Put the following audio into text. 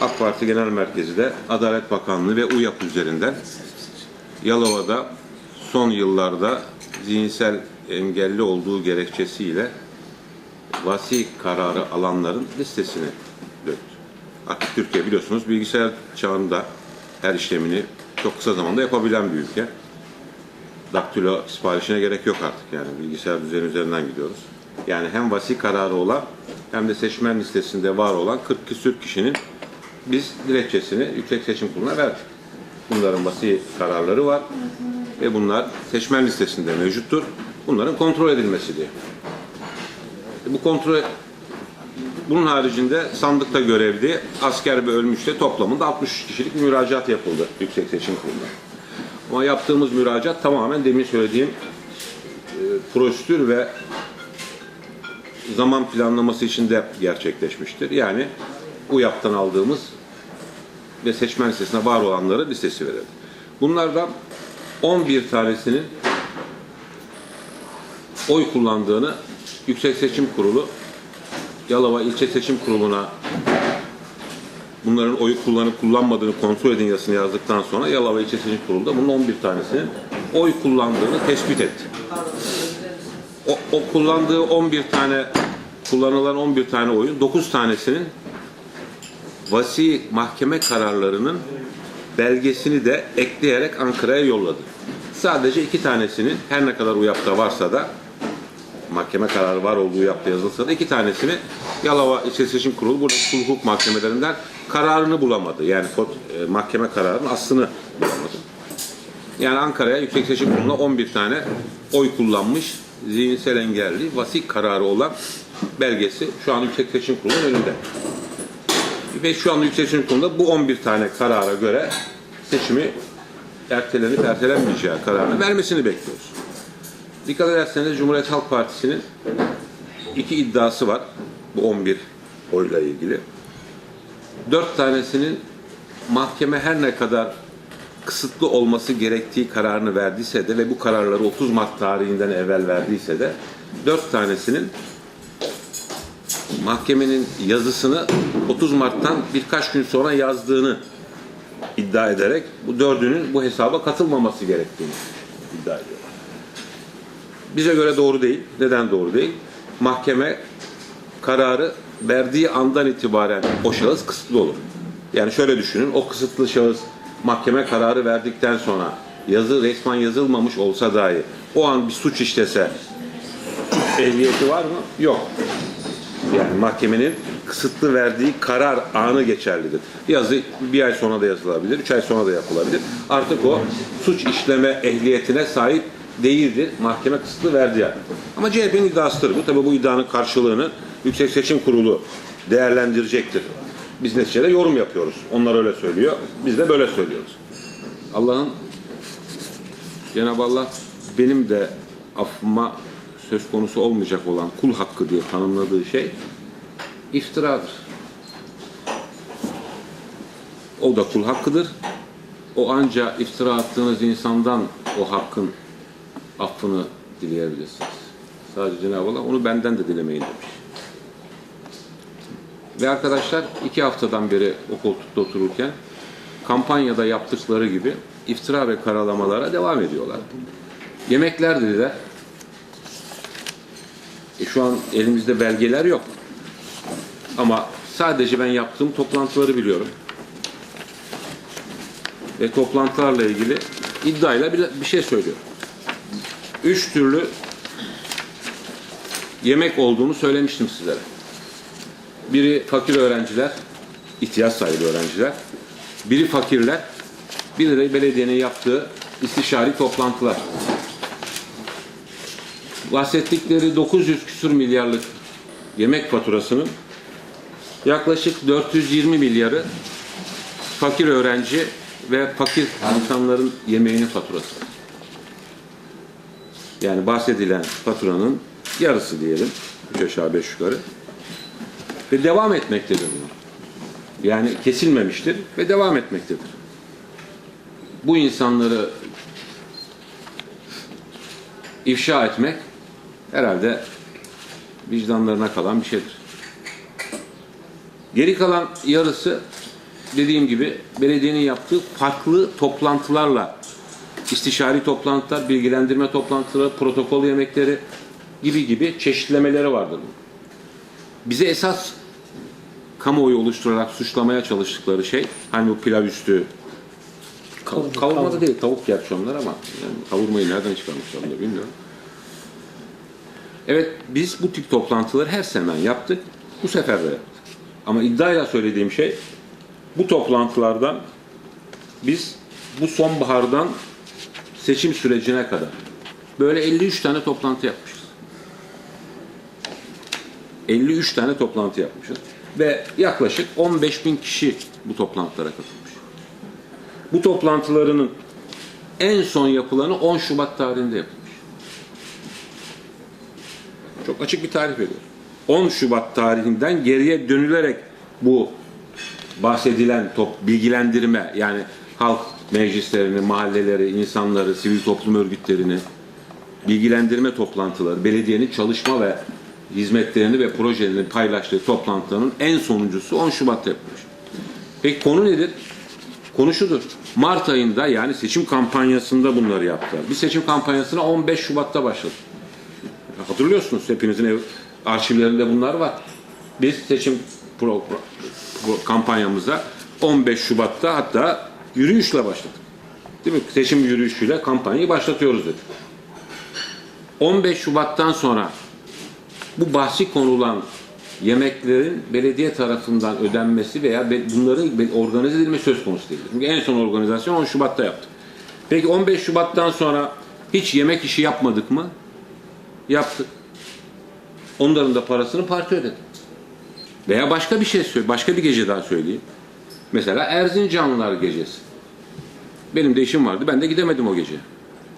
AK Parti Genel Merkezi de Adalet Bakanlığı ve UYAP üzerinden Yalova'da son yıllarda zihinsel engelli olduğu gerekçesiyle vasi kararı alanların listesini döktü. Aktif Türkiye biliyorsunuz bilgisayar çağında her işlemini çok kısa zamanda yapabilen bir ülke. Daktilo siparişine gerek yok artık yani bilgisayar düzeni üzerinden gidiyoruz. Yani hem vasi kararı olan hem de seçmen listesinde var olan 40 küsür kişinin biz dilekçesini Yüksek Seçim Kurulu'na verdik. Bunların vasi kararları var ve bunlar seçmen listesinde mevcuttur. Bunların kontrol edilmesi diye. Bu kontrol bunun haricinde sandıkta görevli asker ve ölmüşte toplamında 63 kişilik müracaat yapıldı Yüksek Seçim Kurulu'na. Ama yaptığımız müracaat tamamen demin söylediğim e, prosedür ve zaman planlaması içinde gerçekleşmiştir. Yani UYAP'tan aldığımız ve seçmen listesine var olanları listesi verildi. Bunlardan 11 tanesinin oy kullandığını Yüksek Seçim Kurulu Yalova İlçe Seçim Kurulu'na bunların oyu kullanıp kullanmadığını kontrol edin yazısını yazdıktan sonra Yalova İlçe Seçim Kurulu'nda bunun 11 tanesinin oy kullandığını tespit etti. O, o kullandığı 11 tane kullanılan 11 tane oyun 9 tanesinin vasi mahkeme kararlarının belgesini de ekleyerek Ankara'ya yolladı. Sadece iki tanesinin her ne kadar UYAP'ta varsa da mahkeme kararı var olduğu yaptığı yazılsa da iki tanesini Yalova İlçe Seçim Kurulu burada hukuk mahkemelerinden kararını bulamadı. Yani e, mahkeme kararının aslını bulamadı. Yani Ankara'ya Yüksek Seçim Kurulu'na 11 tane oy kullanmış zihinsel engelli vasi kararı olan belgesi şu an Yüksek Seçim Kurulu'nun önünde. Ve şu anda Yüksek Seçim Kurulu'nda bu 11 tane karara göre seçimi ertelenip ertelenmeyeceği kararını vermesini bekliyoruz. Dikkat ederseniz Cumhuriyet Halk Partisi'nin iki iddiası var bu 11 oyla ilgili. Dört tanesinin mahkeme her ne kadar kısıtlı olması gerektiği kararını verdiyse de ve bu kararları 30 Mart tarihinden evvel verdiyse de dört tanesinin mahkemenin yazısını 30 Mart'tan birkaç gün sonra yazdığını iddia ederek bu dördünün bu hesaba katılmaması gerektiğini iddia ediyor. Bize göre doğru değil. Neden doğru değil? Mahkeme kararı verdiği andan itibaren o şahıs kısıtlı olur. Yani şöyle düşünün, o kısıtlı şahıs mahkeme kararı verdikten sonra yazı resmen yazılmamış olsa dahi o an bir suç işlese ehliyeti var mı? Yok. Yani mahkemenin kısıtlı verdiği karar anı geçerlidir. Yazı bir ay sonra da yazılabilir, üç ay sonra da yapılabilir. Artık o suç işleme ehliyetine sahip değildir. Mahkeme kısıtlı verdiği an. Ama CHP'nin iddiasıdır bu. Tabii bu iddianın karşılığını Yüksek Seçim Kurulu değerlendirecektir. Biz neticede yorum yapıyoruz. Onlar öyle söylüyor. Biz de böyle söylüyoruz. Allah'ın Cenab-ı Allah benim de affıma söz konusu olmayacak olan kul hakkı diye tanımladığı şey iftiradır. O da kul hakkıdır. O anca iftira attığınız insandan o hakkın affını dileyebilirsiniz. Sadece Cenab-ı Allah onu benden de dilemeyin demiş. Ve arkadaşlar iki haftadan beri o koltukta otururken kampanyada yaptıkları gibi iftira ve karalamalara devam ediyorlar. Yemekler dediler. E şu an elimizde belgeler yok. Ama sadece ben yaptığım toplantıları biliyorum. Ve toplantılarla ilgili iddiayla bir, şey söylüyorum. Üç türlü yemek olduğunu söylemiştim sizlere. Biri fakir öğrenciler, ihtiyaç sahibi öğrenciler. Biri fakirler, biri de belediyenin yaptığı istişari toplantılar. Bahsettikleri 900 küsur milyarlık yemek faturasının yaklaşık 420 milyarı fakir öğrenci ve fakir insanların yemeğinin faturası. Yani bahsedilen faturanın yarısı diyelim. Üç aşağı beş yukarı. Ve devam etmektedir bu. Yani kesilmemiştir ve devam etmektedir. Bu insanları ifşa etmek herhalde vicdanlarına kalan bir şeydir. Geri kalan yarısı dediğim gibi belediyenin yaptığı farklı toplantılarla istişari toplantılar, bilgilendirme toplantıları, protokol yemekleri gibi gibi çeşitlemeleri vardır. Bize esas kamuoyu oluşturarak suçlamaya çalıştıkları şey hani bu pilav üstü Kavurma, da değil tavuk gerçi onlar ama yani kavurmayı nereden çıkarmışlar bilmiyorum. Evet biz bu tip toplantıları her sene yaptık. Bu sefer de yaptık. Ama iddiayla söylediğim şey bu toplantılardan biz bu sonbahardan seçim sürecine kadar böyle 53 tane toplantı yapmışız. 53 tane toplantı yapmışız. Ve yaklaşık 15 bin kişi bu toplantılara katılmış. Bu toplantılarının en son yapılanı 10 Şubat tarihinde yapılmış. Çok açık bir tarih veriyor. 10 Şubat tarihinden geriye dönülerek bu bahsedilen top, bilgilendirme yani halk meclislerini, mahalleleri, insanları, sivil toplum örgütlerini bilgilendirme toplantıları, belediyenin çalışma ve hizmetlerini ve projelerini paylaştığı toplantıların en sonuncusu 10 Şubat'ta yapılmış. Peki konu nedir? Konu şudur. Mart ayında yani seçim kampanyasında bunları yaptılar. Bir seçim kampanyasına 15 Şubat'ta başladı. Hatırlıyorsunuz hepinizin ev arşivlerinde bunlar var. Biz seçim pro, pro- pro- kampanyamıza 15 Şubat'ta hatta yürüyüşle başladık. Değil mi? Seçim yürüyüşüyle kampanyayı başlatıyoruz dedik. 15 Şubat'tan sonra bu bahsi konulan yemeklerin belediye tarafından ödenmesi veya bunların organize edilmesi söz konusu değil. Çünkü en son organizasyon 10 Şubat'ta yaptık. Peki 15 Şubat'tan sonra hiç yemek işi yapmadık mı? Yaptık. Onların da parasını parti ödedi. Veya başka bir şey söyle, başka bir gece daha söyleyeyim. Mesela Erzincanlılar gecesi. Benim de işim vardı. Ben de gidemedim o gece.